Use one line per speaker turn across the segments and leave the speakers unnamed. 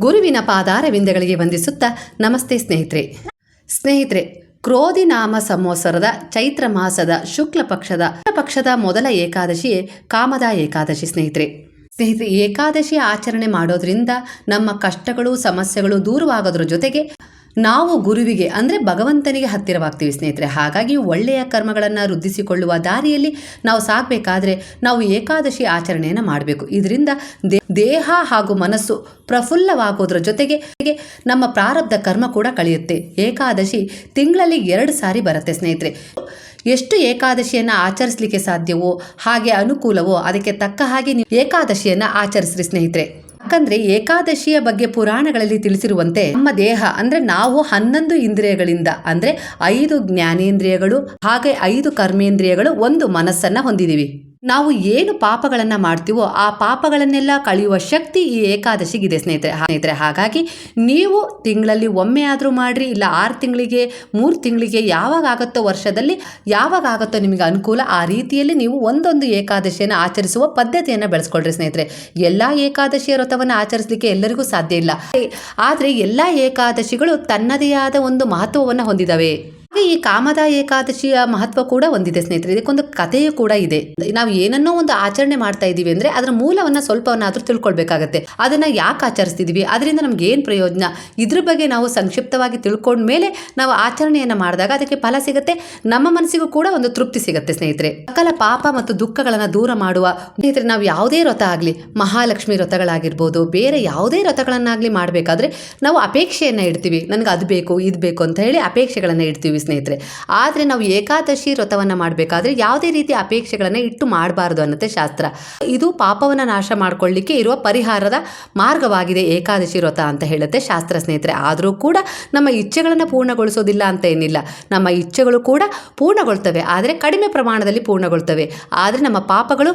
ಗುರುವಿನ ಪಾದಾರವಿಂದಗಳಿಗೆ ವಂದಿಸುತ್ತಾ ನಮಸ್ತೆ ಸ್ನೇಹಿತರೆ. ಸ್ನೇಹಿತರೆ, ಕ್ರೋಧಿ ನಾಮ ಸಂವತ್ಸರದ ಚೈತ್ರ ಮಾಸದ ಶುಕ್ಲ ಪಕ್ಷದ ಪಕ್ಷದ ಮೊದಲ ಏಕಾದಶಿಯೇ ಕಾಮದ ಏಕಾದಶಿ ಸ್ನೇಹಿತರೆ. ಸ್ನೇಹಿತರೆ, ಏಕಾದಶಿ ಆಚರಣೆ ಮಾಡೋದ್ರಿಂದ ನಮ್ಮ ಕಷ್ಟಗಳು, ಸಮಸ್ಯೆಗಳು ದೂರವಾಗೋದ್ರ ಜೊತೆಗೆ ನಾವು ಗುರುವಿಗೆ, ಅಂದರೆ ಭಗವಂತನಿಗೆ ಹತ್ತಿರವಾಗ್ತೀವಿ ಸ್ನೇಹಿತರೆ. ಹಾಗಾಗಿ ಒಳ್ಳೆಯ ಕರ್ಮಗಳನ್ನು ವೃದ್ಧಿಸಿಕೊಳ್ಳುವ ದಾರಿಯಲ್ಲಿ ನಾವು ಸಾಗಬೇಕಾದ್ರೆ ನಾವು ಏಕಾದಶಿ ಆಚರಣೆಯನ್ನು ಮಾಡಬೇಕು. ಇದರಿಂದ ದೇಹ ಹಾಗೂ ಮನಸ್ಸು ಪ್ರಫುಲ್ಲವಾಗೋದ್ರ ಜೊತೆಗೆ ನಮ್ಮ ಪ್ರಾರಬ್ಧ ಕರ್ಮ ಕೂಡ ಕಳೆಯುತ್ತೆ. ಏಕಾದಶಿ ತಿಂಗಳಲ್ಲಿ ಎರಡು ಸಾರಿ ಬರುತ್ತೆ ಸ್ನೇಹಿತರೆ. ಎಷ್ಟು ಏಕಾದಶಿಯನ್ನು ಆಚರಿಸಲಿಕ್ಕೆ ಸಾಧ್ಯವೋ, ಹಾಗೆ ಅನುಕೂಲವೋ, ಅದಕ್ಕೆ ತಕ್ಕ ಹಾಗೆ ನೀವು ಏಕಾದಶಿಯನ್ನು ಆಚರಿಸ್ರಿ ಸ್ನೇಹಿತರೆ. ಯಾಕಂದ್ರೆ ಏಕಾದಶಿಯ ಬಗ್ಗೆ ಪುರಾಣಗಳಲ್ಲಿ ತಿಳಿಸಿರುವಂತೆ ನಮ್ಮ ದೇಹ ಅಂದ್ರೆ ನಾವು ಹನ್ನೊಂದು ಇಂದ್ರಿಯಗಳಿಂದ ಅಂದ್ರೆ ಐದು ಜ್ಞಾನೇಂದ್ರಿಯಗಳು ಹಾಗೆ ಐದು ಕರ್ಮೇಂದ್ರಿಯಗಳು ಒಂದು ಮನಸ್ಸನ್ನ ಹೊಂದಿದೀವಿ. ನಾವು ಏನು ಪಾಪಗಳನ್ನ ಮಾಡ್ತೀವೋ ಆ ಪಾಪಗಳನ್ನೆಲ್ಲ ಕಳೆಯುವ ಶಕ್ತಿ ಈ ಏಕಾದಶಿಗಿದೆ, ಸ್ನೇಹಿತರೆ. ಸ್ನೇಹಿತರೆ, ಹಾಗಾಗಿ ನೀವು ತಿಂಗಳಲ್ಲಿ ಒಮ್ಮೆ ಆದರೂ ಮಾಡಿರಿ, ಇಲ್ಲ ಆರು ತಿಂಗಳಿಗೆ, ಮೂರು ತಿಂಗಳಿಗೆ, ಯಾವಾಗ ಆಗುತ್ತೋ ವರ್ಷದಲ್ಲಿ, ಯಾವಾಗ ಆಗುತ್ತೋ ನಿಮಗೆ ಅನುಕೂಲ, ಆ ರೀತಿಯಲ್ಲಿ ನೀವು ಒಂದೊಂದು ಏಕಾದಶಿಯನ್ನು ಆಚರಿಸುವ ಪದ್ಧತಿಯನ್ನು ಬೆಳೆಸ್ಕೊಳ್ರಿ, ಸ್ನೇಹಿತರೆ. ಎಲ್ಲ ಏಕಾದಶಿಯ ವ್ರತವನ್ನು ಆಚರಿಸಲಿಕ್ಕೆ ಎಲ್ಲರಿಗೂ ಸಾಧ್ಯ ಇಲ್ಲ. ಆದರೆ ಎಲ್ಲ ಏಕಾದಶಿಗಳು ತನ್ನದೇ ಆದ ಒಂದು ಮಹತ್ವವನ್ನು ಹೊಂದಿದವೆ. ಹಾಗೆ ಈ ಕಾಮದ ಏಕಾದಶಿಯ ಮಹತ್ವ ಕೂಡ ಹೊಂದಿದೆ ಸ್ನೇಹಿತರೆ. ಇದಕ್ಕೊಂದು ಕಥೆಯೂ ಕೂಡ ಇದೆ. ನಾವು ಏನನ್ನೋ ಒಂದು ಆಚರಣೆ ಮಾಡ್ತಾ ಇದ್ದೀವಿ ಅಂದ್ರೆ ಅದರ ಮೂಲವನ್ನ ಸ್ವಲ್ಪವನ್ನಾದ್ರೂ ತಿಳ್ಕೊಳ್ಬೇಕಾಗತ್ತೆ. ಅದನ್ನ ಯಾಕೆ ಆಚರಿಸ್ತಿದೀವಿ? ಅದರಿಂದ ನಮ್ಗೆ ಏನು ಪ್ರಯೋಜನ? ಇದ್ರ ಬಗ್ಗೆ ನಾವು ಸಂಕ್ಷಿಪ್ತವಾಗಿ ತಿಳ್ಕೊಂಡ ಮೇಲೆ ನಾವು ಆಚರಣೆಯನ್ನ ಮಾಡಿದಾಗ ಅದಕ್ಕೆ ಫಲ ಸಿಗುತ್ತೆ. ನಮ್ಮ ಮನಸ್ಸಿಗೂ ಕೂಡ ಒಂದು ತೃಪ್ತಿ ಸಿಗುತ್ತೆ ಸ್ನೇಹಿತರೆ. ಸಕಲ ಪಾಪ ಮತ್ತು ದುಃಖಗಳನ್ನ ದೂರ ಮಾಡುವ ಸ್ನೇಹಿತರೆ, ನಾವು ಯಾವುದೇ ರಥ ಆಗಲಿ, ಮಹಾಲಕ್ಷ್ಮಿ ವ್ರತಗಳಾಗಿರ್ಬೋದು, ಬೇರೆ ಯಾವುದೇ ವ್ರತಗಳನ್ನಾಗಲಿ ಮಾಡಬೇಕಾದ್ರೆ ನಾವು ಅಪೇಕ್ಷೆಯನ್ನು ಇಡ್ತೀವಿ. ನನಗೆ ಅದು ಬೇಕು, ಇದು ಬೇಕು ಅಂತ ಹೇಳಿ ಅಪೇಕ್ಷೆಗಳನ್ನು ಇಡ್ತೀವಿ ಸ್ನೇಹಿತರೆ. ಆದರೆ ನಾವು ಏಕಾದಶಿ ವ್ರತವನ್ನು ಮಾಡಬೇಕಾದ್ರೆ ಯಾವುದೇ ರೀತಿ ಅಪೇಕ್ಷೆಗಳನ್ನು ಇಟ್ಟು ಮಾಡಬಾರ್ದು ಅನ್ನತ್ತೆ ಶಾಸ್ತ್ರ. ಇದು ಪಾಪವನ್ನು ನಾಶ ಮಾಡಿಕೊಳ್ಳಿಕ್ಕೆ ಇರುವ ಪರಿಹಾರದ ಮಾರ್ಗವಾಗಿದೆ ಏಕಾದಶಿ ವ್ರತ ಅಂತ ಹೇಳುತ್ತೆ ಶಾಸ್ತ್ರ ಸ್ನೇಹಿತರೆ. ಆದರೂ ಕೂಡ ನಮ್ಮ ಇಚ್ಛೆಗಳನ್ನು ಪೂರ್ಣಗೊಳಿಸೋದಿಲ್ಲ ಅಂತ ಏನಿಲ್ಲ. ನಮ್ಮ ಇಚ್ಛೆಗಳು ಕೂಡ ಪೂರ್ಣಗೊಳ್ತವೆ. ಆದರೆ ಕಡಿಮೆ ಪ್ರಮಾಣದಲ್ಲಿ ಪೂರ್ಣಗೊಳ್ತವೆ. ಆದರೆ ನಮ್ಮ ಪಾಪಗಳು,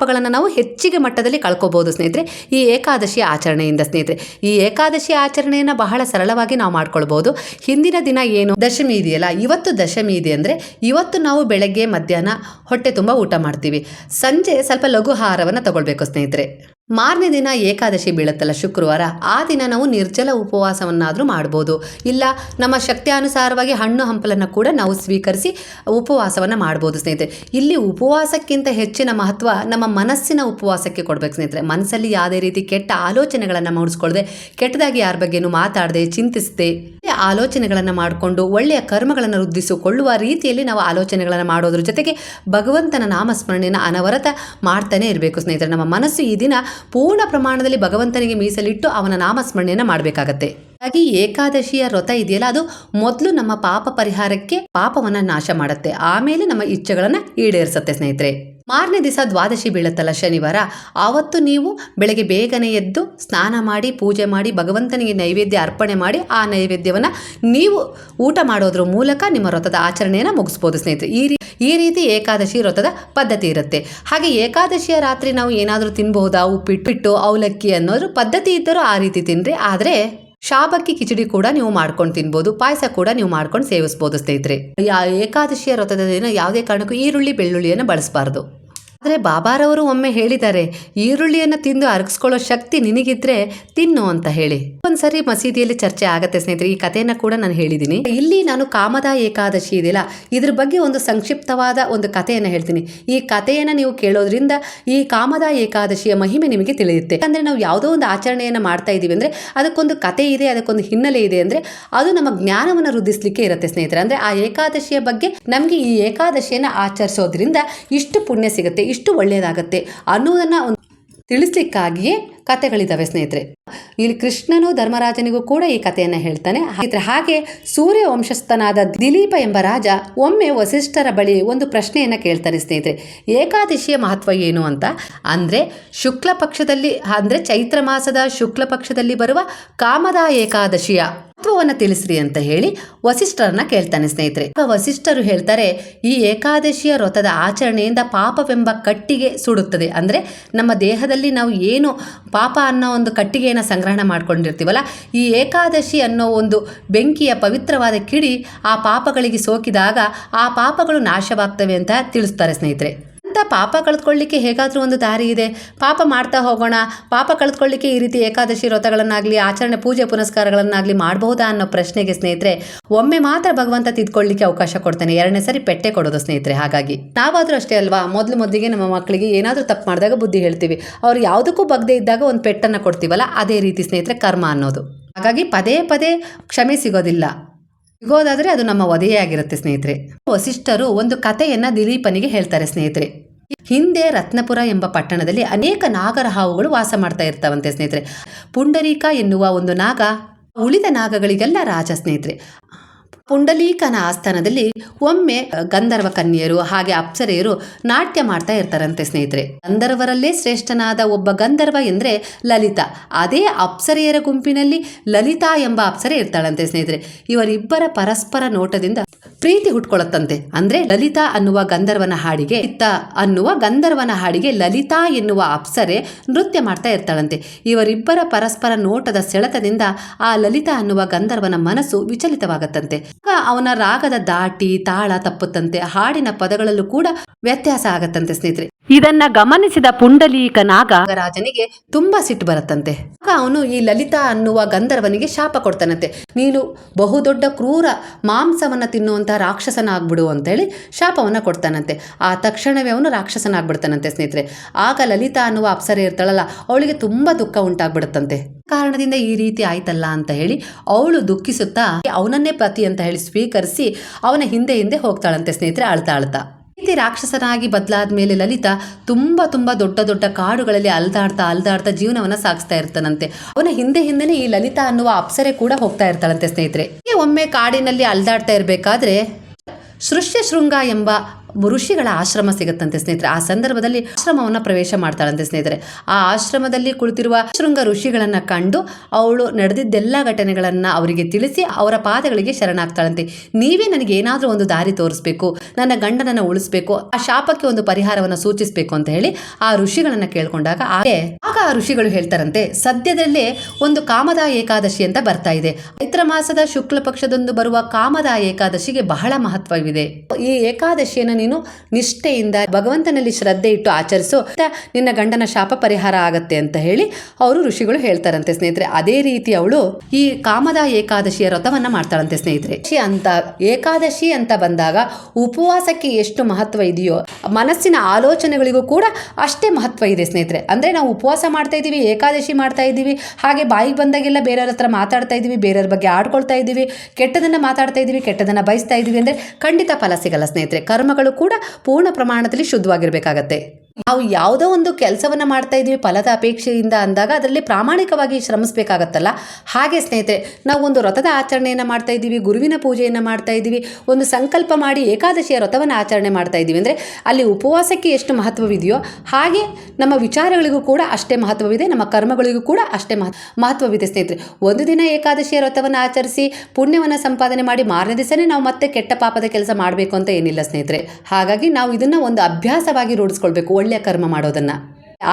ಪಾಪಗಳನ್ನು ನಾವು ಹೆಚ್ಚಿಗೆ ಮಟ್ಟದಲ್ಲಿ ಕಳ್ಕೊಬೋದು ಸ್ನೇಹಿತರೆ. ಈ ಏಕಾದಶಿ ಆಚರಣೆಯಿಂದ ಸ್ನೇಹಿತರೆ. ಈ ಏಕಾದಶಿ ಆಚರಣೆಯನ್ನು ಬಹಳ ಸರಳವಾಗಿ ನಾವು ಮಾಡ್ಕೊಳ್ಬೋದು. ಹಿಂದಿನ ದಿನ ಏನು? ದಶಮಿ ಇದೆಯಲ್ಲ ಇವತ್ತು ದಶಮಿ ಇದೆ ಅಂದರೆ ಇವತ್ತು ನಾವು ಬೆಳಗ್ಗೆ ಮಧ್ಯಾಹ್ನ ಹೊಟ್ಟೆ ತುಂಬ ಊಟ ಮಾಡ್ತೀವಿ. ಸಂಜೆ ಸ್ವಲ್ಪ ಲಘು ಆಹಾರವನ್ನು ತಗೊಳ್ಬೇಕು ಸ್ನೇಹಿತರೆ. ಮಾರನೇ ದಿನ ಏಕಾದಶಿ ಬೀಳುತ್ತಲ್ಲ ಶುಕ್ರವಾರ, ಆ ದಿನ ನಾವು ನಿರ್ಜಲ ಉಪವಾಸವನ್ನಾದರೂ ಮಾಡ್ಬೋದು. ಇಲ್ಲ, ನಮ್ಮ ಶಕ್ತಿಯಾನುಸಾರವಾಗಿ ಹಣ್ಣು ಹಂಪಲನ್ನು ಕೂಡ ನಾವು ಸ್ವೀಕರಿಸಿ ಉಪವಾಸವನ್ನು ಮಾಡ್ಬೋದು ಸ್ನೇಹಿತರೆ. ಇಲ್ಲಿ ಉಪವಾಸಕ್ಕಿಂತ ಹೆಚ್ಚಿನ ಮಹತ್ವ ನಮ್ಮ ಮನಸ್ಸಿನ ಉಪವಾಸಕ್ಕೆ ಕೊಡಬೇಕು ಸ್ನೇಹಿತರೆ. ಮನಸ್ಸಲ್ಲಿ ಯಾವುದೇ ರೀತಿ ಕೆಟ್ಟ ಆಲೋಚನೆಗಳನ್ನು ಮೂಡಿಸ್ಕೊಳ್ಳದೆ ಕೆಟ್ಟದಾಗಿ ಯಾರ ಬಗ್ಗೆನೂ ಮಾತಾಡದೆ, ಚಿಂತಿಸದೆ ಆಲೋಚನೆಗಳನ್ನು ಮಾಡಿಕೊಂಡು ಒಳ್ಳೆಯ ಕರ್ಮಗಳನ್ನು ವೃದ್ಧಿಸಿಕೊಳ್ಳುವ ರೀತಿಯಲ್ಲಿ ನಾವು ಆಲೋಚನೆಗಳನ್ನು ಮಾಡೋದ್ರ ಜೊತೆಗೆ ಭಗವಂತನ ನಾಮಸ್ಮರಣೆಯನ್ನು ಅನವರತ ಮಾಡ್ತಾನೆ ಇರಬೇಕು ಸ್ನೇಹಿತರೆ. ನಮ್ಮ ಮನಸ್ಸು ಈ ದಿನ ಪೂರ್ಣ ಪ್ರಮಾಣದಲ್ಲಿ ಭಗವಂತನಿಗೆ ಮೀಸಲಿಟ್ಟು ಅವನ ನಾಮಸ್ಮರಣೆಯನ್ನು ಮಾಡಬೇಕಾಗತ್ತೆ. ಹಾಗಾಗಿ ಏಕಾದಶಿಯ ವ್ರತ ಇದೆಯಲ್ಲ, ಅದು ಮೊದಲು ನಮ್ಮ ಪಾಪ ಪರಿಹಾರಕ್ಕೆ ಪಾಪವನ್ನ ನಾಶ ಮಾಡುತ್ತೆ. ಆಮೇಲೆ ನಮ್ಮ ಇಚ್ಛೆಗಳನ್ನು ಈಡೇರಿಸುತ್ತೆ ಸ್ನೇಹಿತರೆ. ಮಾರನೇ ದಿವಸ ದ್ವಾದಶಿ ಬೀಳುತ್ತಲ್ಲ ಶನಿವಾರ. ಆವತ್ತು ನೀವು ಬೆಳಗ್ಗೆ ಬೇಗನೆ ಎದ್ದು ಸ್ನಾನ ಮಾಡಿ, ಪೂಜೆ ಮಾಡಿ, ಭಗವಂತನಿಗೆ ನೈವೇದ್ಯ ಅರ್ಪಣೆ ಮಾಡಿ ಆ ನೈವೇದ್ಯವನ್ನು ನೀವು ಊಟ ಮಾಡೋದ್ರ ಮೂಲಕ ನಿಮ್ಮ ವ್ರತದ ಆಚರಣೆಯನ್ನು ಮುಗಿಸ್ಬೋದು ಸ್ನೇಹಿತರೆ. ಈ ರೀತಿ ಈ ರೀತಿ ಏಕಾದಶಿ ವ್ರತದ ಪದ್ಧತಿ ಇರುತ್ತೆ. ಹಾಗೆ ಏಕಾದಶಿಯ ರಾತ್ರಿ ನಾವು ಏನಾದರೂ ತಿನ್ಬಹುದಾ? ಉಪ್ಪಿಟ್ಟು ಅವಲಕ್ಕಿ ಅನ್ನೋದು ಪದ್ಧತಿ ಇದ್ದರೂ ಆ ರೀತಿ ತಿನ್ನಿರಿ ಆದರೆ ಶಾಬಕ್ಕಿ ಕಿಚಡಿ ಕೂಡ ನೀವು ಮಾಡ್ಕೊಂಡು ತಿನ್ಬೋದು, ಪಾಯಸ ಕೂಡ ನೀವು ಮಾಡ್ಕೊಂಡು ಸೇವಿಸ್ಬೋದು ಸ್ನೇಹಿತರೆ. ಏಕಾದಶಿಯ ವ್ರತದ ದಿನ ಯಾವುದೇ ಕಾರಣಕ್ಕೂ ಈರುಳ್ಳಿ, ಬೆಳ್ಳುಳ್ಳಿಯನ್ನು ಬಳಸಬಾರ್ದು. ಆದರೆ ಬಾಬಾರವರು ಒಮ್ಮೆ ಹೇಳಿದ್ದಾರೆ, ಈರುಳ್ಳಿಯನ್ನು ತಿಂದು ಅರಗಿಸ್ಕೊಳ್ಳೋ ಶಕ್ತಿ ನಿನಗಿದ್ರೆ ತಿನ್ನು ಅಂತ ಹೇಳಿ. ಒಂದ್ಸರಿ ಮಸೀದಿಯಲ್ಲಿ ಚರ್ಚೆ ಆಗತ್ತೆ ಸ್ನೇಹಿತರೆ, ಈ ಕಥೆಯನ್ನ ಕೂಡ ನಾನು ಹೇಳಿದ್ದೀನಿ. ಇಲ್ಲಿ ನಾನು ಕಾಮದ ಏಕಾದಶಿ ಇದೆಯಲ್ಲ, ಇದ್ರ ಬಗ್ಗೆ ಒಂದು ಸಂಕ್ಷಿಪ್ತವಾದ ಒಂದು ಕಥೆಯನ್ನು ಹೇಳ್ತೀನಿ. ಈ ಕಥೆಯನ್ನು ನೀವು ಕೇಳೋದ್ರಿಂದ ಈ ಕಾಮದ ಏಕಾದಶಿಯ ಮಹಿಮೆ ನಿಮಗೆ ತಿಳಿಯುತ್ತೆ. ಯಾಕಂದ್ರೆ ನಾವು ಯಾವುದೋ ಒಂದು ಆಚರಣೆಯನ್ನು ಮಾಡ್ತಾ ಇದ್ದೀವಿ ಅಂದ್ರೆ, ಅದಕ್ಕೊಂದು ಕತೆ ಇದೆ, ಅದಕ್ಕೊಂದು ಹಿನ್ನೆಲೆ ಇದೆ ಅಂದ್ರೆ, ಅದು ನಮ್ಮ ಜ್ಞಾನವನ್ನು ವೃದ್ಧಿಸಲಿಕ್ಕೆ ಇರುತ್ತೆ ಸ್ನೇಹಿತರೆ. ಅಂದ್ರೆ ಆ ಏಕಾದಶಿಯ ಬಗ್ಗೆ ನಮಗೆ ಈ ಏಕಾದಶಿಯನ್ನು ಆಚರಿಸೋದ್ರಿಂದ ಇಷ್ಟು ಪುಣ್ಯ ಸಿಗುತ್ತೆ. ಇಷ್ಟು ಒಳ್ಳೆಯದಾಗತ್ತೆ ಅನ್ನೋದನ್ನು ಒಂದು ತಿಳಿಸ್ಲಿಕ್ಕಾಗಿಯೇ ಕಥೆಗಳಿದಾವೆ ಸ್ನೇಹಿತರೆ. ಇಲ್ಲಿ ಕೃಷ್ಣನು ಧರ್ಮರಾಜನಿಗೂ ಕೂಡ ಈ ಕಥೆಯನ್ನು ಹೇಳ್ತಾನೆ. ಹಾಗೆ ಸೂರ್ಯ ವಂಶಸ್ಥನಾದ ದಿಲೀಪ ಎಂಬ ರಾಜ ಒಮ್ಮೆ ವಸಿಷ್ಠರ ಬಳಿ ಒಂದು ಪ್ರಶ್ನೆಯನ್ನು ಕೇಳ್ತಾನೆ ಸ್ನೇಹಿತರೆ. ಏಕಾದಶಿಯ ಮಹತ್ವ ಏನು ಅಂತ? ಅಂದರೆ ಶುಕ್ಲ ಪಕ್ಷದಲ್ಲಿ, ಅಂದರೆ ಚೈತ್ರ ಮಾಸದ ಶುಕ್ಲ ಪಕ್ಷದಲ್ಲಿ ಬರುವ ಕಾಮದ ಏಕಾದಶಿಯ ಮಹತ್ವವನ್ನು ತಿಳಿಸ್ರಿ ಅಂತ ಹೇಳಿ ವಸಿಷ್ಠರನ್ನ ಕೇಳ್ತಾನೆ ಸ್ನೇಹಿತರೆ. ವಸಿಷ್ಠರು ಹೇಳ್ತಾರೆ, ಈ ಏಕಾದಶಿಯ ವ್ರತದ ಆಚರಣೆಯಿಂದ ಪಾಪವೆಂಬ ಕಟ್ಟಿಗೆ ಸುಡುತ್ತದೆ. ಅಂದರೆ ನಮ್ಮ ದೇಹದಲ್ಲಿ ನಾವು ಏನು ಪಾಪ ಅನ್ನೋ ಒಂದು ಕಟ್ಟಿಗೆಯನ್ನು ಸಂಗ್ರಹಣ ಮಾಡ್ಕೊಂಡಿರ್ತೀವಲ್ಲ, ಈ ಏಕಾದಶಿ ಅನ್ನೋ ಒಂದು ಬೆಂಕಿಯ ಪವಿತ್ರವಾದ ಕಿಡಿ ಆ ಪಾಪಗಳಿಗೆ ಸೋಕಿದಾಗ ಆ ಪಾಪಗಳು ನಾಶವಾಗ್ತವೆ ಅಂತ ತಿಳಿಸ್ತಾರೆ ಸ್ನೇಹಿತರೆ. ಮಾಡ್ತಾ ಪಾಪ ಕಳೆದುಕೊಳ್ಳಿಕ್ಕೆ ಹೇಗಾದರೂ ಒಂದು ದಾರಿ ಇದೆ. ಪಾಪ ಮಾಡ್ತಾ ಹೋಗೋಣ. ಪಾಪ ಕಳೆದುಕೊಳ್ಳಿಕ್ಕೆ ಈ ರೀತಿ ಏಕಾದಶಿ ವ್ರತಗಳನ್ನಾಗಲಿ, ಆಚರಣೆ ಪೂಜೆ ಪುನಸ್ಕಾರಗಳನ್ನಾಗಲಿ ಮಾಡಬಹುದಾ ಅನ್ನೋ ಪ್ರಶ್ನೆಗೆ ಸ್ನೇಹಿತರೆ, ಒಮ್ಮೆ ಮಾತ್ರ ಭಗವಂತ ತಿದ್ಕೊಳ್ಳಿಕ್ಕೆ ಅವಕಾಶ ಕೊಡ್ತಾನೆ. ಎರಡನೇ ಸರಿ ಪೆಟ್ಟೆ ಕೊಡೋದು ಸ್ನೇಹಿತರೆ, ಹಾಗಾಗಿ. ನಾವಾದರೂ ಅಷ್ಟೇ ಅಲ್ವಾ? ಮೊದಲು ಮೊದಲಿಗೆ ನಮ್ಮ ಮಕ್ಕಳಿಗೆ ಏನಾದರೂ ತಪ್ಪು ಮಾಡಿದಾಗ ಬುದ್ಧಿ ಹೇಳ್ತೀವಿ. ಅವ್ರು ಯಾವುದಕ್ಕೂ ಬಗ್ದೇ ಇದ್ದಾಗ ಒಂದು ಪೆಟ್ಟನ್ನು ಕೊಡ್ತೀವಲ್ಲ, ಅದೇ ರೀತಿ ಸ್ನೇಹಿತರೆ ಕರ್ಮ ಅನ್ನೋದು. ಹಾಗಾಗಿ ಪದೇ ಪದೇ ಕ್ಷಮೆ ಸಿಗೋದಿಲ್ಲ. ಸಿಗೋದಾದರೆ ಅದು ನಮ್ಮ ವಧೆಯೇ ಆಗಿರುತ್ತೆ ಸ್ನೇಹಿತರೆ. ವಸಿಷ್ಠರು ಒಂದು ಕಥೆಯನ್ನು ದಿಲೀಪನಿಗೆ ಹೇಳ್ತಾರೆ ಸ್ನೇಹಿತರೆ. ಹಿಂದೆ ರತ್ನಪುರ ಎಂಬ ಪಟ್ಟಣದಲ್ಲಿ ಅನೇಕ ನಾಗರ ಹಾವುಗಳು ವಾಸ ಮಾಡ್ತಾ ಇರ್ತಾವಂತೆ ಸ್ನೇಹಿತರೆ. ಪುಂಡರೀಕ ಎನ್ನುವ ಒಂದು ನಾಗ ಉಳಿದ ನಾಗಗಳಿಗೆಲ್ಲ ರಾಜ ಸ್ನೇಹಿತರೆ. ಪುಂಡಲೀಕನ ಆಸ್ಥಾನದಲ್ಲಿ ಒಮ್ಮೆ ಗಂಧರ್ವ ಕನ್ಯರು ಹಾಗೆ ಅಪ್ಸರೆಯರು ನಾಟ್ಯ ಮಾಡ್ತಾ ಇರ್ತಾರಂತೆ ಸ್ನೇಹಿತರೆ. ಗಂಧರ್ವರಲ್ಲೇ ಶ್ರೇಷ್ಠನಾದ ಒಬ್ಬ ಗಂಧರ್ವ ಎಂದರೆ ಲಲಿತಾ. ಅದೇ ಅಪ್ಸರೆಯರ ಗುಂಪಿನಲ್ಲಿ ಲಲಿತಾ ಎಂಬ ಅಪ್ಸರೆ ಇರ್ತಾಳಂತೆ ಸ್ನೇಹಿತರೆ. ಇವರಿಬ್ಬರ ಪರಸ್ಪರ ನೋಟದಿಂದ ಪ್ರೀತಿ ಹುಟ್ಕೊಳ್ಳುತ್ತಂತೆ ಅಂದ್ರೆ ಲಲಿತಾ ಅನ್ನುವ ಗಂಧರ್ವನ ಹಾಡಿಗೆ ಇತ್ತ ಅನ್ನುವ ಗಂಧರ್ವನ ಹಾಡಿಗೆ ಲಲಿತಾ ಎನ್ನುವ ಅಪ್ಸರೆ ನೃತ್ಯ ಮಾಡ್ತಾ ಇರ್ತಾಳಂತೆ. ಇವರಿಬ್ಬರ ಪರಸ್ಪರ ನೋಟದ ಸೆಳೆತದಿಂದ ಆ ಲಲಿತಾ ಅನ್ನುವ ಗಂಧರ್ವನ ಮನಸ್ಸು ವಿಚಲಿತವಾಗತ್ತಂತೆ. ಅವನ ರಾಗದ ದಾಟಿ ತಾಳ ತಪ್ಪುತ್ತಂತೆ. ಹಾಡಿನ ಪದಗಳಲ್ಲೂ ಕೂಡ ವ್ಯತ್ಯಾಸ ಆಗತ್ತಂತೆ ಸ್ನೇಹಿತರೆ. ಇದನ್ನ ಗಮನಿಸಿದ ಪುಂಡಲೀಕ ನಾಗ ರಾಜನಿಗೆ ತುಂಬಾ ಸಿಟ್ಟು ಬರುತ್ತಂತೆ. ಅವನು ಈ ಲಲಿತಾ ಅನ್ನುವ ಗಂಧರ್ವನಿಗೆ ಶಾಪ ಕೊಡ್ತಾನಂತೆ. ನೀನು ಬಹುದೊಡ್ಡ ಕ್ರೂರ ಮಾಂಸವನ್ನ ತಿನ್ನುವಂತ ರಾಕ್ಷಸನಾಗ್ಬಿಡು ಅಂತೇಳಿ ಶಾಪವನ್ನ ಕೊಡ್ತಾನಂತೆ. ಆ ತಕ್ಷಣವೇ ಅವನು ರಾಕ್ಷಸನಾಗ್ಬಿಡ್ತಾನಂತೆ ಸ್ನೇಹಿತರೆ. ಆಗ ಲಲಿತಾ ಅನ್ನುವ ಅಪ್ಸರೆ ಇರ್ತಾಳಲ್ಲ, ಅವಳಿಗೆ ತುಂಬಾ ದುಃಖ ಉಂಟಾಗ್ಬಿಡುತ್ತಂತೆ. ಕಾರಣದಿಂದ ಈ ರೀತಿ ಆಯ್ತಲ್ಲ ಅಂತ ಹೇಳಿ ಅವಳು ದುಃಖಿಸುತ್ತಾ ಅವನನ್ನೇ ಪತಿ ಅಂತ ಹೇಳಿ ಸ್ವೀಕರಿಸಿ ಅವನ ಹಿಂದೆ ಹಿಂದೆ ಹೋಗ್ತಾಳಂತೆ ಸ್ನೇಹಿತರೆ, ಅಳ್ತಾ ಅಳ್ತಾ. ಈ ರೀತಿ ರಾಕ್ಷಸನಾಗಿ ಬದಲಾದ ಮೇಲೆ ಲಲಿತಾ ತುಂಬಾ ತುಂಬಾ ದೊಡ್ಡ ದೊಡ್ಡ ಕಾಡುಗಳಲ್ಲಿ ಅಲ್ದಾಡ್ತಾ ಅಲ್ದಾಡ್ತಾ ಜೀವನವನ್ನ ಸಾಗಿಸ್ತಾ ಇರ್ತಾನಂತೆ. ಅವನ ಹಿಂದೆ ಹಿಂದೆನೆ ಈ ಲಲಿತಾ ಅನ್ನುವ ಅಪ್ಸರೆ ಕೂಡ ಹೋಗ್ತಾ ಇರ್ತಾಳಂತೆ ಸ್ನೇಹಿತರೆ. ಒಮ್ಮೆ ಕಾಡಿನಲ್ಲಿ ಅಲ್ದಾಡ್ತಾ ಇರಬೇಕಾದ್ರೆ ಶೃಂಗ ಎಂಬ ಋಷಿಗಳ ಆಶ್ರಮ ಸಿಗುತ್ತಂತೆ ಸ್ನೇಹಿತರೆ. ಆ ಸಂದರ್ಭದಲ್ಲಿ ಆಶ್ರಮವನ್ನು ಪ್ರವೇಶ ಮಾಡ್ತಾಳಂತೆ ಸ್ನೇಹಿತರೆ. ಆ ಆಶ್ರಮದಲ್ಲಿ ಕುಳಿತಿರುವ ಶೃಂಗ ಋಷಿಗಳನ್ನು ಕಂಡು ಅವಳು ನಡೆದಿದ್ದೆಲ್ಲ ಘಟನೆಗಳನ್ನು ಅವರಿಗೆ ತಿಳಿಸಿ ಅವರ ಪಾದಗಳಿಗೆ ಶರಣಾಗ್ತಾಳಂತೆ. ನೀವೇ ನನಗೆ ಏನಾದರೂ ಒಂದು ದಾರಿ ತೋರಿಸ್ಬೇಕು, ನನ್ನ ಗಂಡನನ್ನು ಉಳಿಸ್ಬೇಕು, ಆ ಶಾಪಕ್ಕೆ ಒಂದು ಪರಿಹಾರವನ್ನು ಸೂಚಿಸಬೇಕು ಅಂತ ಹೇಳಿ ಆ ಋಷಿಗಳನ್ನು ಕೇಳ್ಕೊಂಡಾಗ ಆಗ ಆ ಋಷಿಗಳು ಹೇಳ್ತಾರಂತೆ, ಸದ್ಯದಲ್ಲೇ ಒಂದು ಕಾಮದ ಏಕಾದಶಿ ಅಂತ ಬರ್ತಾ ಇದೆ. ಚೈತ್ರ ಮಾಸದ ಶುಕ್ಲ ಪಕ್ಷದಂದು ಬರುವ ಕಾಮದ ಏಕಾದಶಿಗೆ ಬಹಳ ಮಹತ್ವವಿದೆ. ಈ ಏಕಾದಶಿಯನ್ನು ನೀನು ನಿಷ್ಠೆಯಿಂದ ಭಗವಂತನಲ್ಲಿ ಶ್ರದ್ಧೆ ಇಟ್ಟು ಆಚರಿಸು. ನಿನ್ನ ಗಂಡನ ಶಾಪ ಪರಿಹಾರ ಆಗತ್ತೆ ಅಂತ ಹೇಳಿ ಅವರು ಋಷಿಗಳು ಹೇಳ್ತಾರಂತೆ ಸ್ನೇಹಿತರೆ. ಅದೇ ರೀತಿ ಅವಳು ಈ ಕಾಮದ ಏಕಾದಶಿಯ ವ್ರತವನ್ನ ಮಾಡ್ತಾಳಂತೆ ಸ್ನೇಹಿತರೆ. ಅಂತ, ಏಕಾದಶಿ ಅಂತ ಬಂದಾಗ ಉಪವಾಸಕ್ಕೆ ಎಷ್ಟು ಮಹತ್ವ ಇದೆಯೋ, ಮನಸ್ಸಿನ ಆಲೋಚನೆಗಳಿಗೂ ಕೂಡ ಅಷ್ಟೇ ಮಹತ್ವ ಇದೆ ಸ್ನೇಹಿತರೆ. ಅಂದ್ರೆ ನಾವು ಉಪವಾಸ ಮಾಡ್ತಾ ಇದ್ದೀವಿ, ಏಕಾದಶಿ ಮಾಡ್ತಾ ಇದ್ದೀವಿ, ಹಾಗೆ ಬಾಯಿಗೆ ಬಂದಾಗೆಲ್ಲ ಬೇರೆಯವ್ರ ಹತ್ರ ಮಾತಾಡ್ತಾ ಇದ್ದೀವಿ, ಬೇರೆಯವ್ರ ಬಗ್ಗೆ ಆಡ್ಕೊಳ್ತಾ ಇದ್ದೀವಿ, ಕೆಟ್ಟದನ್ನ ಮಾತಾಡ್ತಾ ಇದ್ದೀವಿ, ಕೆಟ್ಟದನ್ನ ಬಯಸ್ತಾ ಇದ್ದೀವಿ ಅಂದ್ರೆ ಖಂಡಿತ ಫಲ ಸಿಗಲ್ಲ ಸ್ನೇಹಿತರೆ. ಕರ್ಮಗಳು ಕೂಡ ಪೂರ್ಣ ಪ್ರಮಾಣದಲ್ಲಿ ಶುದ್ಧವಾಗಿರ್ಬೇಕಾಗತ್ತೆ. ನಾವು ಯಾವುದೋ ಒಂದು ಕೆಲಸವನ್ನು ಮಾಡ್ತಾ ಇದ್ದೀವಿ ಫಲದ ಅಪೇಕ್ಷೆಯಿಂದ ಅಂದಾಗ ಅದರಲ್ಲಿ ಪ್ರಾಮಾಣಿಕವಾಗಿ ಶ್ರಮಿಸಬೇಕಾಗತ್ತಲ್ಲ? ಹಾಗೆ ಸ್ನೇಹಿತರೆ, ನಾವು ಒಂದು ವ್ರತದ ಆಚರಣೆಯನ್ನು ಮಾಡ್ತಾ ಇದ್ದೀವಿ, ಗುರುವಿನ ಪೂಜೆಯನ್ನು ಮಾಡ್ತಾ ಇದ್ದೀವಿ, ಒಂದು ಸಂಕಲ್ಪ ಮಾಡಿ ಏಕಾದಶಿಯ ವ್ರತವನ್ನು ಆಚರಣೆ ಮಾಡ್ತಾ ಇದ್ದೀವಿ. ಅಂದರೆ ಅಲ್ಲಿ ಉಪವಾಸಕ್ಕೆ ಎಷ್ಟು ಮಹತ್ವವಿದೆಯೋ ಹಾಗೆ ನಮ್ಮ ವಿಚಾರಗಳಿಗೂ ಕೂಡ ಅಷ್ಟೇ ಮಹತ್ವವಿದೆ, ನಮ್ಮ ಕರ್ಮಗಳಿಗೂ ಕೂಡ ಅಷ್ಟೇ ಮಹ, ಮಹತ್ವವಿದೆ ಸ್ನೇಹಿತರೆ. ಒಂದು ದಿನ ಏಕಾದಶಿಯ ವ್ರತವನ್ನು ಆಚರಿಸಿ ಪುಣ್ಯವನ್ನು ಸಂಪಾದನೆ ಮಾಡಿ ಮಾರನೇ ದಿವಸನೇ ನಾವು ಮತ್ತೆ ಕೆಟ್ಟ ಪಾಪದ ಕೆಲಸ ಮಾಡಬೇಕು ಅಂತ ಏನಿಲ್ಲ ಸ್ನೇಹಿತರೆ. ಹಾಗಾಗಿ ನಾವು ಇದನ್ನು ಒಂದು ಅಭ್ಯಾಸವಾಗಿ ರೂಢಿಸ್ಕೊಳ್ಬೇಕು. ಒಳ್ಳೆಯ ಕರ್ಮ ಮಾಡೋದನ್ನು.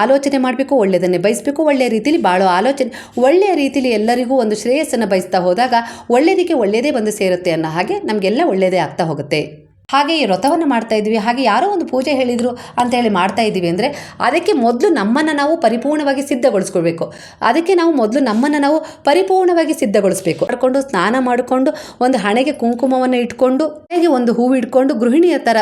ಆಲೋಚನೆ ಮಾಡಬೇಕು ಒಳ್ಳೆಯದನ್ನೇ ಬಯಸಬೇಕು ಒಳ್ಳೆಯ ರೀತಿಯಲ್ಲಿ ಬಾಳೋ ಆಲೋಚನೆ ಒಳ್ಳೆಯ ರೀತಿಯಲ್ಲಿ ಎಲ್ಲರಿಗೂ ಒಂದು ಶ್ರೇಯಸ್ಸನ್ನು ಬಯಸ್ತಾ ಹೋದಾಗ ಒಳ್ಳೆಯದಕ್ಕೆ ಒಳ್ಳೆಯದೇ ಬಂದು ಸೇರುತ್ತೆ ಅನ್ನೋ ಹಾಗೆ ನಮಗೆಲ್ಲ ಒಳ್ಳೆಯದೇ ಆಗ್ತಾ ಹೋಗುತ್ತೆ. ಹಾಗೆ ಈ ವ್ರತವನ್ನು ಮಾಡ್ತಾ ಇದ್ವಿ ಹಾಗೆ ಯಾರೋ ಒಂದು ಪೂಜೆ ಹೇಳಿದರು ಅಂತ ಹೇಳಿ ಮಾಡ್ತಾ ಇದ್ದೀವಿ ಅಂದರೆ ಅದಕ್ಕೆ ಮೊದಲು ನಮ್ಮನ್ನು ನಾವು ಪರಿಪೂರ್ಣವಾಗಿ ಸಿದ್ಧಗೊಳಿಸ್ಕೊಳ್ಬೇಕು. ಅದಕ್ಕೆ ನಾವು ಮೊದಲು ನಮ್ಮನ್ನು ನಾವು ಪರಿಪೂರ್ಣವಾಗಿ ಸಿದ್ಧಗೊಳಿಸ್ಬೇಕು. ಮಾಡ್ಕೊಂಡು ಸ್ನಾನ ಮಾಡಿಕೊಂಡು ಒಂದು ಹಣೆಗೆ ಕುಂಕುಮವನ್ನು ಇಟ್ಕೊಂಡು, ಹಣೆಗೆ ಒಂದು ಹೂವು ಇಟ್ಕೊಂಡು ಗೃಹಿಣಿಯ ಥರ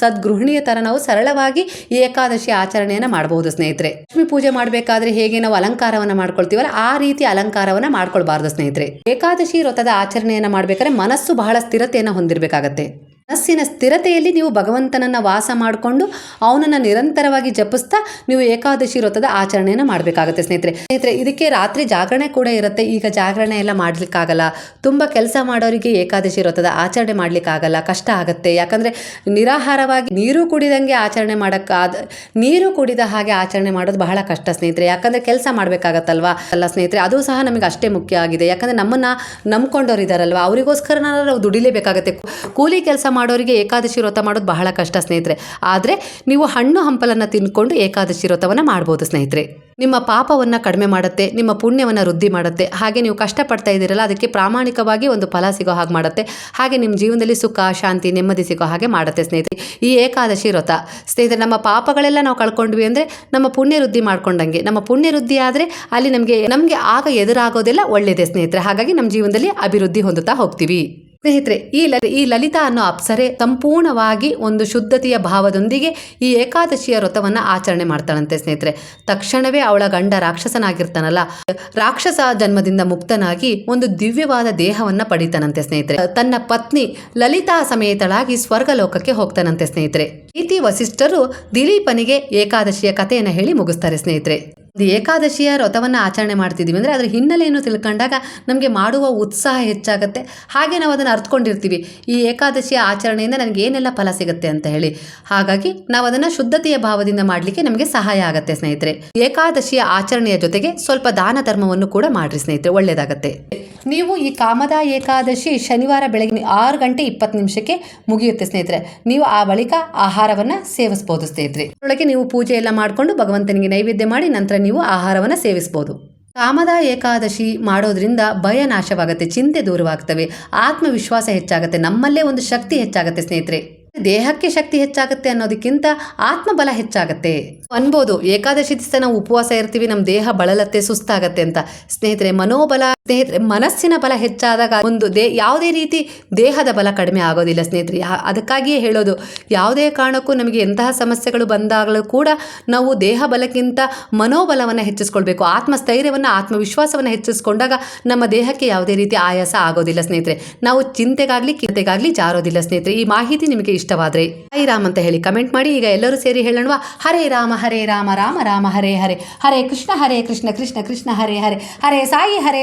ಸದ್ಗೃಹಿಣಿಯ ಥರ ನಾವು ಸರಳವಾಗಿ ಏಕಾದಶಿ ಆಚರಣೆಯನ್ನು ಮಾಡಬಹುದು ಸ್ನೇಹಿತರೆ. ಲಕ್ಷ್ಮಿ ಪೂಜೆ ಮಾಡಬೇಕಾದ್ರೆ ಹೇಗೆ ನಾವು ಅಲಂಕಾರವನ್ನು ಮಾಡ್ಕೊಳ್ತೀವಲ್ಲ, ಆ ರೀತಿ ಅಲಂಕಾರವನ್ನು ಮಾಡ್ಕೊಳ್ಬಾರ್ದು ಸ್ನೇಹಿತರೆ. ಏಕಾದಶಿ ವ್ರತದ ಆಚರಣೆಯನ್ನು ಮಾಡಬೇಕಾದ್ರೆ ಮನಸ್ಸು ಬಹಳ ಸ್ಥಿರತೆಯನ್ನು ಹೊಂದಿರಬೇಕಾಗತ್ತೆ. ಮನಸ್ಸಿನ ಸ್ಥಿರತೆಯಲ್ಲಿ ನೀವು ಭಗವಂತನನ್ನು ವಾಸ ಮಾಡಿಕೊಂಡು ಅವನನ್ನು ನಿರಂತರವಾಗಿ ಜಪಿಸ್ತಾ ನೀವು ಏಕಾದಶಿ ವ್ರತದ ಆಚರಣೆಯನ್ನು ಮಾಡಬೇಕಾಗುತ್ತೆ ಸ್ನೇಹಿತರೆ. ಸ್ನೇಹಿತರೆ, ಇದಕ್ಕೆ ರಾತ್ರಿ ಜಾಗರಣೆ ಕೂಡ ಇರುತ್ತೆ. ಈಗ ಜಾಗರಣೆ ಎಲ್ಲ ಮಾಡಲಿಕ್ಕಾಗಲ್ಲ. ತುಂಬ ಕೆಲಸ ಮಾಡೋರಿಗೆ ಏಕಾದಶಿ ವ್ರತದ ಆಚರಣೆ ಮಾಡಲಿಕ್ಕಾಗಲ್ಲ. ಕಷ್ಟ ಆಗುತ್ತೆ. ಯಾಕಂದರೆ ನಿರಾಹಾರವಾಗಿ ನೀರು ಕುಡಿದಂಗೆ ಆಚರಣೆ ಮಾಡೋಕ್ಕಾದ ನೀರು ಕುಡಿದ ಹಾಗೆ ಆಚರಣೆ ಮಾಡೋದು ಬಹಳ ಕಷ್ಟ ಸ್ನೇಹಿತರೆ. ಯಾಕಂದರೆ ಕೆಲಸ ಮಾಡಬೇಕಾಗತ್ತಲ್ವಾ? ಅಲ್ಲ ಸ್ನೇಹಿತರೆ, ಅದು ಸಹ ನಮಗೆ ಅಷ್ಟೇ ಮುಖ್ಯ ಆಗಿದೆ. ಯಾಕಂದರೆ ನಮ್ಮನ್ನು ನಂಬ್ಕೊಂಡವರು ಇದ್ದಾರಲ್ವ ಅವರಿಗೋಸ್ಕರ ನಾವು ದುಡಿಲೇಬೇಕಾಗತ್ತೆ. ಕೂಲಿ ಕೆಲಸ ಮಾಡೋರಿಗೆ ಏಕಾದಶಿ ವ್ರತ ಮಾಡೋದು ಬಹಳ ಕಷ್ಟ ಸ್ನೇಹಿತರೆ. ಆದರೆ ನೀವು ಹಣ್ಣು ಹಂಪಲನ್ನು ತಿನ್ಕೊಂಡು ಏಕಾದಶಿ ವ್ರತವನ್ನು ಮಾಡ್ಬೋದು ಸ್ನೇಹಿತರೆ. ನಿಮ್ಮ ಪಾಪವನ್ನು ಕಡಿಮೆ ಮಾಡುತ್ತೆ, ನಿಮ್ಮ ಪುಣ್ಯವನ್ನು ವೃದ್ಧಿ ಮಾಡುತ್ತೆ, ಹಾಗೆ ನೀವು ಕಷ್ಟಪಡ್ತಾ ಇದ್ದೀರಲ್ಲ, ಅದಕ್ಕೆ ಪ್ರಾಮಾಣಿಕವಾಗಿ ಒಂದು ಫಲ ಸಿಗೋ ಹಾಗೆ ಮಾಡುತ್ತೆ, ಹಾಗೆ ನಿಮ್ಮ ಜೀವನದಲ್ಲಿ ಸುಖ, ಶಾಂತಿ, ನೆಮ್ಮದಿ ಸಿಗೋ ಹಾಗೆ ಮಾಡುತ್ತೆ ಸ್ನೇಹಿತರೆ. ಈ ಏಕಾದಶಿ ವ್ರತ, ಸ್ನೇಹಿತರೆ ನಮ್ಮ ಪಾಪಗಳೆಲ್ಲ ನಾವು ಕಳ್ಕೊಂಡ್ವಿ ಅಂದರೆ ನಮ್ಮ ಪುಣ್ಯ ವೃದ್ಧಿ ಮಾಡ್ಕೊಂಡಂಗೆ. ನಮ್ಮ ಪುಣ್ಯ ವೃದ್ಧಿ ಆದರೆ ಅಲ್ಲಿ ನಮಗೆ ನಮಗೆ ಆಗ ಎದುರಾಗೋದೆಲ್ಲ ಒಳ್ಳೆಯದೇ ಸ್ನೇಹಿತರೆ. ಹಾಗಾಗಿ ನಮ್ಮ ಜೀವನದಲ್ಲಿ ಅಭಿವೃದ್ಧಿ ಹೊಂದುತ್ತಾ ಹೋಗ್ತೀವಿ. ಸ್ನೇಹಿತರೆ, ಈ ಲ ಈ ಲಲಿತಾ ಅನ್ನೋ ಅಪ್ಸರೆ ಸಂಪೂರ್ಣವಾಗಿ ಒಂದು ಶುದ್ಧತೆಯ ಭಾವದೊಂದಿಗೆ ಈ ಏಕಾದಶಿಯ ವ್ರತವನ್ನು ಆಚರಣೆ ಮಾಡ್ತಾಳಂತೆ ಸ್ನೇಹಿತರೆ. ತಕ್ಷಣವೇ ಅವಳ ಗಂಡ ರಾಕ್ಷಸನಾಗಿರ್ತಾನಲ್ಲ, ರಾಕ್ಷಸ ಜನ್ಮದಿಂದ ಮುಕ್ತನಾಗಿ ಒಂದು ದಿವ್ಯವಾದ ದೇಹವನ್ನ ಪಡಿತಾನಂತೆ ಸ್ನೇಹಿತರೆ. ತನ್ನ ಪತ್ನಿ ಲಲಿತಾ ಸಮೇತಳಾಗಿ ಸ್ವರ್ಗಲೋಕಕ್ಕೆ ಹೋಗ್ತಾನಂತೆ ಸ್ನೇಹಿತರೆ. ರೀತಿ ವಸಿಷ್ಠರು ದಿಲೀಪನಿಗೆ ಏಕಾದಶಿಯ ಕಥೆಯನ್ನು ಹೇಳಿ ಮುಗಿಸ್ತಾರೆ ಸ್ನೇಹಿತರೆ. ಏಕಾದಶಿಯ ವ್ರತವನ್ನು ಆಚರಣೆ ಮಾಡ್ತಿದ್ದೀವಿ. ಅಂದರೆ ಅದರ ಹಿನ್ನೆಲೆಯನ್ನು ತಿಳ್ಕೊಂಡಾಗ ನಮಗೆ ಮಾಡುವ ಉತ್ಸಾಹ ಹೆಚ್ಚಾಗುತ್ತೆ. ಹಾಗೆ ನಾವು ಅದನ್ನು ಅರ್ಥಕೊಂಡಿರ್ತೀವಿ ಈ ಏಕಾದಶಿಯ ಆಚರಣೆಯಿಂದ ನನಗೆ ಏನೆಲ್ಲ ಫಲ ಸಿಗುತ್ತೆ ಅಂತ ಹೇಳಿ. ಹಾಗಾಗಿ ನಾವು ಅದನ್ನು ಶುದ್ಧತೆಯ ಭಾವದಿಂದ ಮಾಡಲಿಕ್ಕೆ ನಮಗೆ ಸಹಾಯ ಆಗುತ್ತೆ ಸ್ನೇಹಿತರೆ. ಏಕಾದಶಿಯ ಆಚರಣೆಯ ಜೊತೆಗೆ ಸ್ವಲ್ಪ ದಾನ ಧರ್ಮವನ್ನು ಕೂಡ ಮಾಡಿರಿ ಸ್ನೇಹಿತರೆ. ಒಳ್ಳೆಯದಾಗತ್ತೆ ನೀವು ಈ ಕಾಮದ ಏಕಾದಶಿ ಶನಿವಾರ ಬೆಳಗ್ಗೆ ಆರು ಗಂಟೆ ಇಪ್ಪತ್ತು ನಿಮಿಷಕ್ಕೆ ಮುಗಿಯುತ್ತೆ ಸ್ನೇಹಿತರೆ. ನೀವು ಆ ಬಳಿಕ ಆಹಾರವನ್ನು ಸೇವಿಸ್ಬೋದು ಸ್ನೇಹಿತರೆ. ಒಳಗೆ ನೀವು ಪೂಜೆ ಎಲ್ಲ ಮಾಡಿಕೊಂಡು ಭಗವಂತನಿಗೆ ನೈವೇದ್ಯ ಮಾಡಿ ನಂತರ ನೀವು ಆಹಾರವನ್ನ ಸೇವಿಸ್ಬೋದು. ಕಾಮದ ಏಕಾದಶಿ ಮಾಡೋದ್ರಿಂದ ಭಯ ನಾಶವಾಗುತ್ತೆ, ಚಿಂತೆ ದೂರವಾಗ್ತವೆ, ಆತ್ಮವಿಶ್ವಾಸ ಹೆಚ್ಚಾಗುತ್ತೆ, ನಮ್ಮಲ್ಲೇ ಒಂದು ಶಕ್ತಿ ಹೆಚ್ಚಾಗುತ್ತೆ ಸ್ನೇಹಿತರೆ. ದೇಹಕ್ಕೆ ಶಕ್ತಿ ಹೆಚ್ಚಾಗುತ್ತೆ ಅನ್ನೋದಕ್ಕಿಂತ ಆತ್ಮಬಲ ಹೆಚ್ಚಾಗುತ್ತೆ. ಅನ್ಬೋದು, ಏಕಾದಶಿ ದಿವಸ ನಾವು ಉಪವಾಸ ಇರ್ತೀವಿ ನಮ್ಮ ದೇಹ ಬಳಲತ್ತೆ, ಸುಸ್ತಾಗತ್ತೆ ಅಂತ. ಸ್ನೇಹಿತರೆ, ಮನೋಬಲ ಸ್ನೇಹಿತರೆ ಮನಸ್ಸಿನ ಬಲ ಹೆಚ್ಚಾದಾಗ ಒಂದು ದೇ, ಯಾವುದೇ ರೀತಿ ದೇಹದ ಬಲ ಕಡಿಮೆ ಆಗೋದಿಲ್ಲ ಸ್ನೇಹಿತರೆ. ಅದಕ್ಕಾಗಿಯೇ ಹೇಳೋದು, ಯಾವುದೇ ಕಾರಣಕ್ಕೂ ನಮಗೆ ಎಂತಹ ಸಮಸ್ಯೆಗಳು ಬಂದಾಗಲೂ ಕೂಡ ನಾವು ದೇಹ ಬಲಕ್ಕಿಂತ ಮನೋಬಲವನ್ನು ಹೆಚ್ಚಿಸ್ಕೊಳ್ಬೇಕು. ಆತ್ಮಸ್ಥೈರ್ಯವನ್ನು, ಆತ್ಮವಿಶ್ವಾಸವನ್ನು ಹೆಚ್ಚಿಸ್ಕೊಂಡಾಗ ನಮ್ಮ ದೇಹಕ್ಕೆ ಯಾವುದೇ ರೀತಿ ಆಯಾಸ ಆಗೋದಿಲ್ಲ ಸ್ನೇಹಿತರೆ. ನಾವು ಚಿಂತೆಗಾಗಲಿ ಕಿಂತೆಗಾಗಲಿ ಜಾರೋದಿಲ್ಲ ಸ್ನೇಹಿತರೆ. ಈ ಮಾಹಿತಿ ನಿಮಗೆ ಇಷ್ಟವಾದರೆ ಹೈ ರಾಮ್ ಅಂತ ಹೇಳಿ ಕಮೆಂಟ್ ಮಾಡಿ. ಈಗ ಎಲ್ಲರೂ ಸೇರಿ ಹೇಳೋಣ ಹರೇ ರಾಮ ಹರೇ ರಾಮ ರಾಮ ರಾಮ, ಹರೇ ಹರೇ. ಹರೇ ಕೃಷ್ಣ ಹರೇ ಕೃಷ್ಣ ಕೃಷ್ಣ ಕೃಷ್ಣ, ಹರೇ ಹರೇ. ಹರೇ ಸಾಯಿ, ಹರೇ